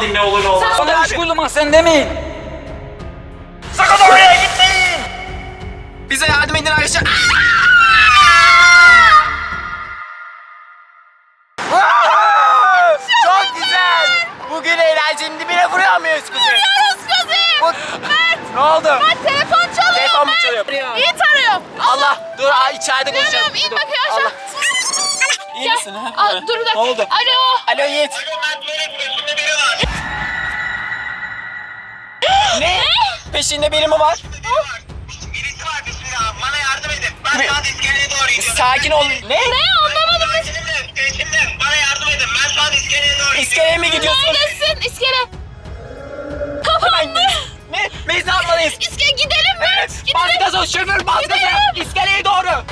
alayım ne olur ne olmaz. Bana üç mahzen demeyin. Sakın oraya gitmeyin. Bize yardım edin arkadaşlar. Çok güzel. Bugün eğlencenin dibine vuruyor muyuz kuzey? Vuruyoruz kızım. Bu- Mert. Ne oldu? Mert telefon çalıyor. Telefon mu Mert. çalıyor? İyi tarıyorum. Allah dur aa, içeride konuşalım. İn bakayım aşağı. Allah. İyi misin? ha? Aa, dur bir dakika. Ne oldu? Alo. Alo Yiğit. Ne? Peşinde biri mi var? Birisi var bismillah. Bana yardım edin. Ben Bir- şu an iskeleye doğru gidiyorum. Sakin ol. Ne? Ne anlamadım. Sakinim de, peşimde. Bana yardım edin. Ben şu an iskeleye doğru gidiyorum. İskeleye mi gidiyorsun? Neredesin? İskele. Kapandı. Ne? Biz ne yapmalıyız? İskele gidelim mi? Evet. Bas Gidelim. gaza şoför bas gaza. Gidelim. İskeleye doğru.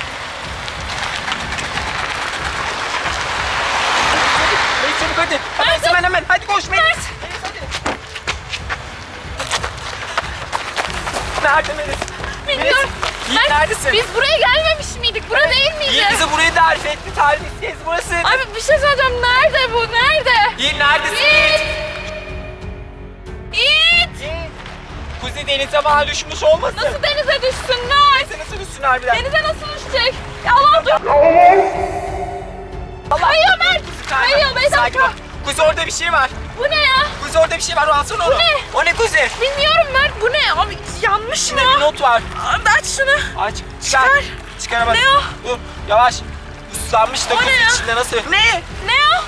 Melis çabuk hadi. Hemen hemen hemen. Hadi koş Melis. Melis Melis? Bilmiyorum. Yiğit Mert, neredesin? Biz buraya gelmemiş miydik? Bura değil miydi? Yiğit bize burayı tarif etti. Tarif burası. Abi bir şey söyleyeceğim. Nerede bu? Nerede? Yiğit neredesin Yiğit. Yiğit? Kuzey denize bağ düşmüş olmasın? Nasıl denize düşsün Mert? Denize nasıl düşsün harbiden? Denize nasıl düşecek? Ya Allah dur. Allah. Kayıyor Mert. Kayıyor Beyza. Sakin ol. Kuzey orada bir şey var. Bu ne ya? Kuzey orada bir şey var. Alsana onu. ne? O ne Kuzey? Bilmiyorum Mert. Bu ne? Abi yanlış mı? Bir not var. Abi aç şunu. Aç. Çıkar. Çıkar. Çıkar hemen. Ne o? Dur. Yavaş. Islanmış da ne Kuzey ya? içinde nasıl? Ne? Ne o?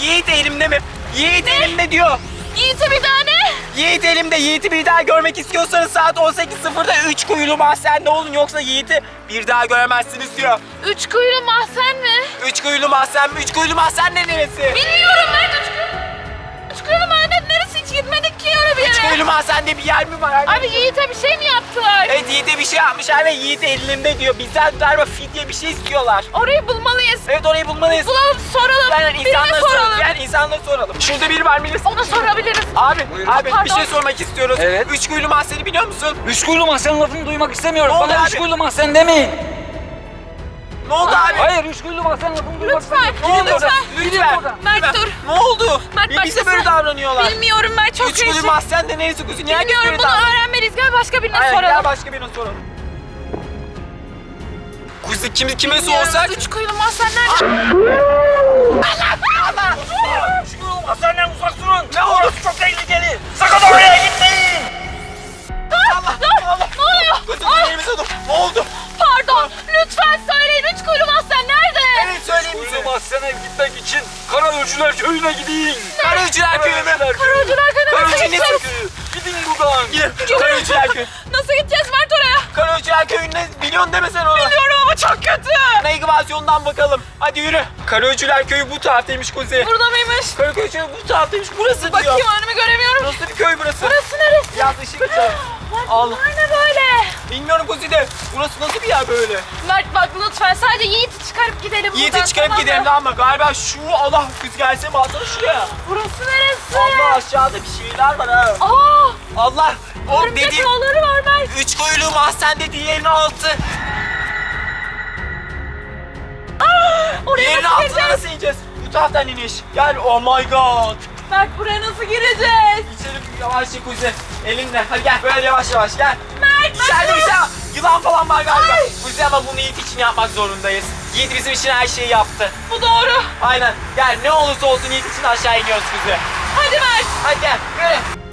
Yiğit elimde mi? Yiğit elimde diyor. Yiğit'e bir tane. Yiğit elimde. Yiğit'i bir daha görmek istiyorsanız saat 18.00'da 3 kuyulu mahzende olun yoksa Yiğit'i bir daha göremezsiniz diyor. Üç kuyulu mahzen mi? 3 kuyulu mahzen mi? 3 kuyulu mahzen ne neresi? Bilmiyorum Mert. Üç bir 3 yere. kuyulu mahzende bir yer mi var? Abi Yiğit'e bir şey mi yaptılar? Evet Yiğit'e bir şey yapmışlar ve Yiğit elinde diyor. Bizden galiba fidye bir şey istiyorlar. Orayı bulmalıyız. Evet orayı bulmalıyız. Bulalım soralım. Yani Birine insanlara soralım. soralım. Yani insanlara soralım. Şurada biri var Melis. Ona sorabiliriz. Abi, Buyurun. abi bir Pardon. şey sormak istiyoruz. Evet. Üç kuyulu mahzeni biliyor musun? Üç kuyulu mahzen lafını duymak istemiyorum. Ne oldu Bana abi? üç kuyulu mahzen demeyin. Ne oldu abi? Hayır üç kuyulu mahzen lafını duymak Lütfen. Gidin buradan. Lütfen. Gidin buradan. Mert Lütfen. dur. Ne Mert Bir bize başkası- böyle davranıyorlar. Bilmiyorum ben çok Üç kuyulu değişik. mahzen de neyse kuzey. Niye Bilmiyorum bunu davranıyor? öğrenmeliyiz. Gel başka birine Aynen soralım. gel başka birine soralım. Kuzey kim, kime sorsak? Üç kuyulu mahzen nerede? Üç kuyulu mahzenden uzak durun. Ne oldu? Çok tehlikeli. Sakın oraya gitmeyin. Allah Allah. Ne oluyor? Kuzey Ay, elimize dur. Ne oldu? pardon. Lütfen söyleyin. Üç kuyulu mahzen nerede? Evet söyleyeyim Kuyulu bize. mahzene gitmek için Karaölçüler köyüne gidin. Karaücüler köyü mü? Karıcılar köyüne nasıl Karıcı ne gideceğiz? Köyü. Gidin buradan. Gidin. Karaücüler köyü. Nasıl gideceğiz Mert oraya? Karaücüler köyüne biliyorsun deme sen onu. Biliyorum ama çok kötü. Navigasyondan bakalım. Hadi yürü. Karaöcüler köyü bu taraftaymış Kuzey. Burada mıymış? Karaköy köyü bu taraftaymış. Burası diyor. Bakayım önümü göremiyorum. Nasıl bir köy burası? Burası neresi? Biraz ışık çal. Allah. Bunlar ne böyle? Bilmiyorum Kuzey de. Burası nasıl bir yer böyle? Mert bak lütfen sadece Yiğit'i çıkarıp gidelim buradan. Yiğit'i çıkarıp tamam mı? gidelim mı? Galiba şu Allah kız gelse mi alsana şuraya. Burası neresi? Allah aşağıda bir şeyler var ha. Aa! Allah. O Örümcek dediğim ağları var Mert. üç koyulu mahzen dediği yerin altı. Oraya Yerin nasıl altına gireceğiz? nasıl ineceğiz? Bu taraftan iniş. Gel oh my god. Mert buraya nasıl gireceğiz? İçeri yavaşça Kuzey. Elinle. Hadi gel böyle yavaş yavaş gel. Mert İçeride bir şey var. Yılan falan var galiba. Ay. Kuzey ama bunu Yiğit için yapmak zorundayız. Yiğit bizim için her şeyi yaptı. Bu doğru. Aynen. Gel ne olursa olsun Yiğit için aşağı iniyoruz Kuzey. Hadi Mert. Hadi gel. Yürü.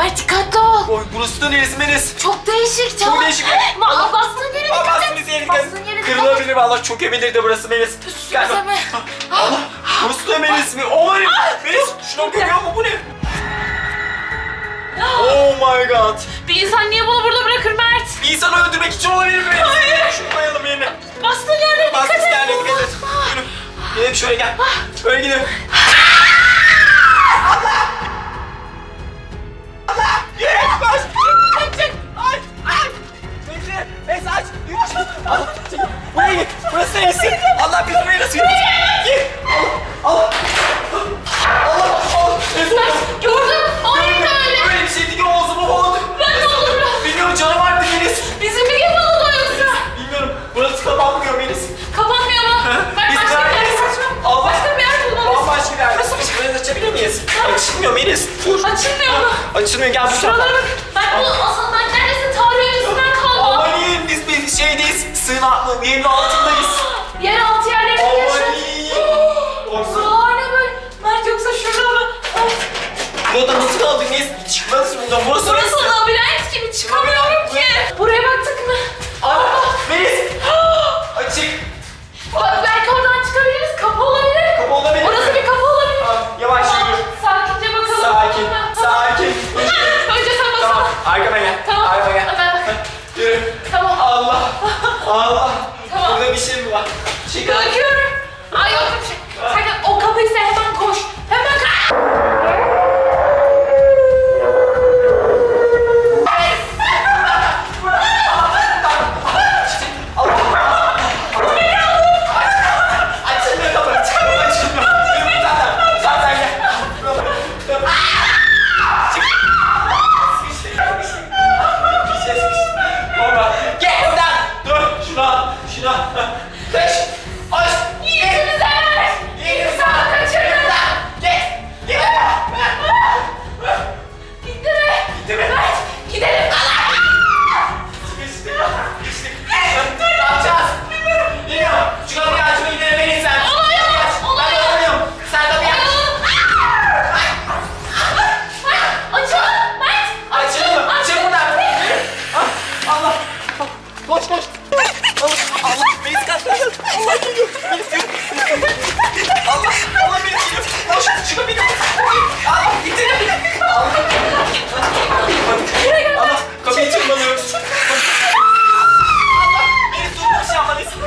Mert dikkatli ol. Oy burası da neresi Melis? Çok değişik. Çok değişik. Ma bastığın yere dikkat et. yere Bastığın yere dikkat et. Kırılabilir valla çok emindir de burası Melis. Gel Üstümüze mi? Allah. Burası da Melis mi? Oh my Melis şuna görüyor mu bu ne? Oh my god. Bir insan niye bunu burada bırakır Mert? Bir insanı öldürmek için olabilir mi? Hayır. Şunu koyalım yerine. Bastığın yere dikkat et. gel dikkat et. Yürü. Gidelim şöyle gel. Şöyle gidelim. Neyse aç. Üç. Allah. Buraya git. Burası neresi? Allah bilir buraya nasıl gidecek. Git. Allah. Allah. Allah. Neyse. Gördün. Hayır öyle. Böyle bir şeydi ki ağzımı boğdu. Ben de olurum. Bilmiyorum canı vardı Melis. Bizim bir gibi oldu yoksa. Bilmiyorum. Burası kapanmıyor Melis. Kapanmıyor mu? Ben başka bir yer saçma. Başka bir yer bulmalıyız. Bambaşka bir yer. Nasıl bir şey? Burayı açabilir miyiz? Açılmıyor Melis. Dur. Açılmıyor mu? Açılmıyor. Gel bu tarafa. Şuralara bak. Burada nasıl kaldık? Biz çıkmaz buradan. Burası Burası neresi? labirent gibi çıkamıyorum ki. Buraya baktık mı? Aa, Melis. Açık. Bak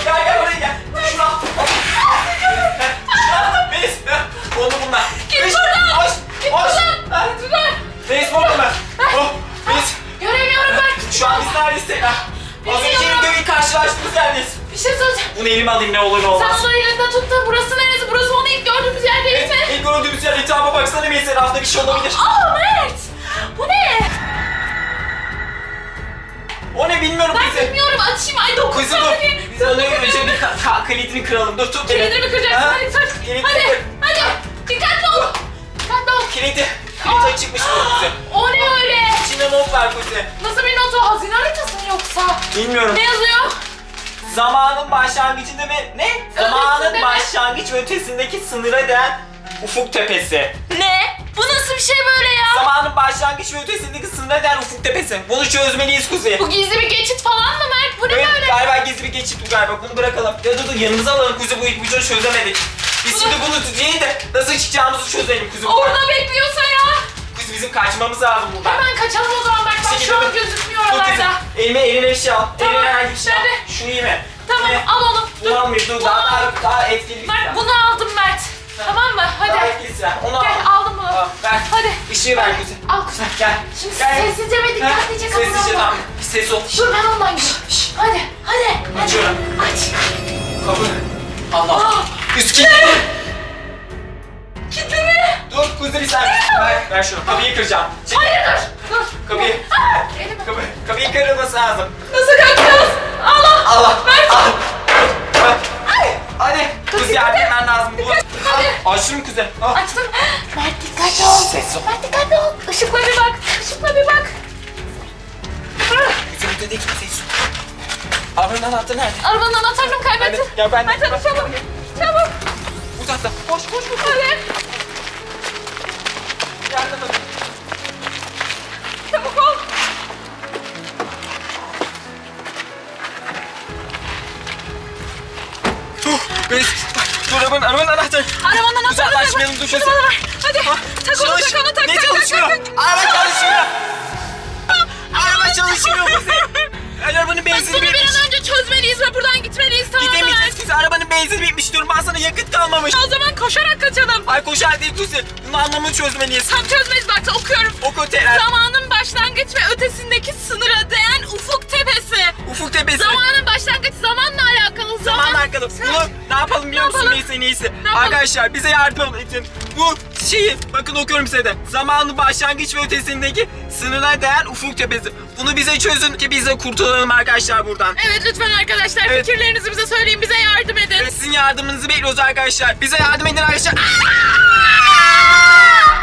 Gel gel buraya gel. Şuna. Şuna. Melis. Onu bunlar. Git Melis, buradan. Koş. Koş. Git buradan. Melis burada mı? Oh. Melis. Göremiyorum ben. Şu an biz neredeyiz? Az önce demin karşılaştığımız yerdeyiz. Bir şey söyleyeceğim. Bunu elime alayım ne olur ne olmaz. Sen onu elinde tut da burası neresi? Burası onu ilk gördüğümüz yer değil mi? ilk gördüğümüz yer etrafa baksana bir etrafta bir şey olabilir. Aa Mert! Bu ne? O ne bilmiyorum Ben bizi. bilmiyorum açayım. Ay dokuz Kızı dur. Önce bir ka- ka- kilidini kıralım. Dur tut. Kilidini mi kıracaksın? Ha? Hadi tut. Kilidi Hadi. kır. Hadi. Dikkatli ol. Dikkatli ol. Kilidi. Kilit açıkmış bu bize. O ne öyle? İçinde not var bize. Nasıl bir notu? Hazine haritası mı yoksa? Bilmiyorum. Ne yazıyor? Zamanın başlangıcında ve ne? Zamanın başlangıç ve ötesindeki sınıra değen ufuk tepesi. Ne? Bu nasıl bir şey böyle ya? Zamanın başlangıç ve ötesindeki sınıra değen ufuk tepesi. Bunu çözmeliyiz Kuzey. Bu gizli bir geçit falan mı Mert? Bu ne Evet böyle? galiba gizli bir geçit bu galiba. Bunu bırakalım. Ya dur dur yanımıza alalım Kuzi bu ipucunu çözemedik. Biz şimdi bunu değil de nasıl çıkacağımızı çözelim Kuzi. Orada bekliyorsa ya. Kuzi bizim kaçmamız lazım buradan. Hemen kaçalım o zaman. Bak Çekil, şu an dur. gözükmüyor Dur kızım. oralarda. Elime eline bir şey al. Tamam, Eline herhangi bir şey al. nerede? Şunu mi? Tamam Ne? al onu. Bunu almayayım dur Bunu daha, al. daha, daha etkili bir Mert silah. bunu aldım Mert. Tamam mı? Daha Hadi. etkili silah. Onu Gel al. aldım bunu. Al, ver. Hadi. Işığı ver Kuzi. Al kuzum. Gel. Şimdi Gel. sessizce ve dikkatlice kapını Sessizce al. tamam. Bir ses ol. Dur ben ondan gideyim. Hadi. Hadi. Açıyorum. Aç. Kapı. Allah. Aa. Üst kilitli. Kilitli mi? Dur Kuzi bir saniye. Ver, ver şunu. Kapıyı kıracağım. Çek. Hayır dur. Dur. Kapıyı. Aa, elimi. Kapı, kapıyı kırılması lazım. Nasıl kaçacağız? Allah. Allah. Mert. Al. Bak. Hadi. Kız yardım etmen lazım. Bu. Hadi. Açtın mı kuzen? Al. Açtım. Mert dikkatli ol. Ses ol. Mert dikkatli ol. Işıkla bir bak. Işıkla bir bak. Kızım burada değil ki ses ol. Arabanın anahtarı nerede? Arabanın anahtarını kaybettim. Hadi, gel ben de- Mert hadi çabuk. Çabuk. Uzakta. Koş koş koş. Hadi. Yardım et. Çabuk ol. Dur. Biz. Dur arabanın, arabanın anahtarı. Arabanın anahtarını Uzaklaşmayalım, dur şu Hadi. Hadi. Tak onu tak onu tak. Ne tak. Araba çalışmıyor. Araba çalışmıyor Kuzey. Arabanın benzini Bunu bir an önce çözmeliyiz ve buradan gitmeliyiz tamam mı? Gidemeyeceğiz Kuzey. Arabanın benzini bitmiş diyorum. Ben sana yakıt kalmamış. O zaman koşarak kaçalım. Ay koşar değil Kuzey. Bunun anlamını çözmeliyiz. Tam çözmeyiz bak okuyorum. O köteler. Zamanın başlangıç ve ötesindeki sınıra değen ufuk tepesi. Ufuk tepesi. Zamanın başlangıç zamanla Zaman. Zaman arkalı. Bunu ne yapalım biliyor musun yapalım? neyse neyse. yapalım? Arkadaşlar bize yardım edin. Bu şeyi bakın okuyorum size de. Zamanın başlangıç ve ötesindeki sınıra değen ufuk tepesi. Bunu bize çözün ki biz de kurtulalım arkadaşlar buradan. Evet lütfen arkadaşlar Evet. fikirlerinizi bize söyleyin bize yardım edin. Ve sizin yardımınızı bekliyoruz arkadaşlar. Bize yardım edin arkadaşlar. Aa!